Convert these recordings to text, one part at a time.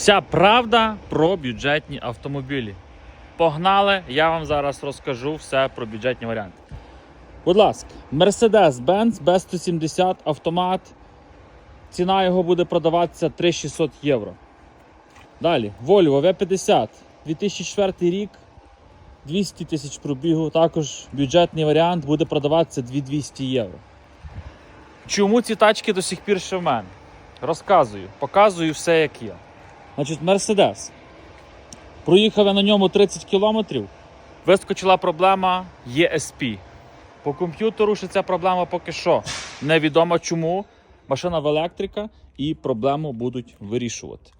Вся правда про бюджетні автомобілі. Погнали, я вам зараз розкажу все про бюджетні варіанти. Будь ласка, Mercedes-Benz B170 автомат. Ціна його буде продаватися 3600 євро. Далі, Volvo V50 2004 рік, 200 тисяч пробігу. Також бюджетний варіант буде продаватися 2200 євро. Чому ці тачки до сих пір ще в мене? Розказую, показую все, як є. Значить, Mercedes. Проїхав я на ньому 30 кілометрів. Вискочила проблема ESP. По комп'ютеру ще ця проблема поки що. Невідомо чому. Машина в електрика і проблему будуть вирішувати.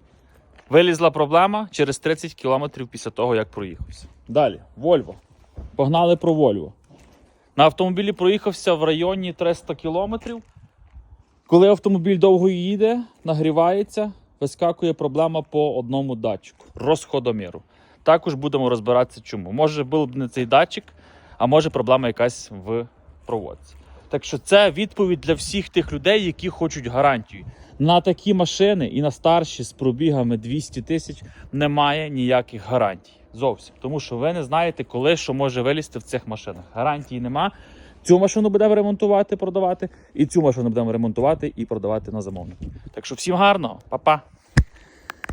Вилізла проблема через 30 кілометрів після того, як проїхався. Далі, Volvo. Погнали про Volvo. На автомобілі проїхався в районі 300 кілометрів. Коли автомобіль довго їде, нагрівається, вискакує проблема по одному датчику розходоміру. Також будемо розбиратися, чому. Може, був б не цей датчик, а може проблема якась в проводці. Так що це відповідь для всіх тих людей, які хочуть гарантію. На такі машини і на старші з пробігами 200 тисяч немає ніяких гарантій. Зовсім. Тому що ви не знаєте, коли що може вилізти в цих машинах. Гарантії нема. Цю машину будемо ремонтувати, продавати, і цю машину будемо ремонтувати і продавати на замовник. Так що всім гарного, па-па!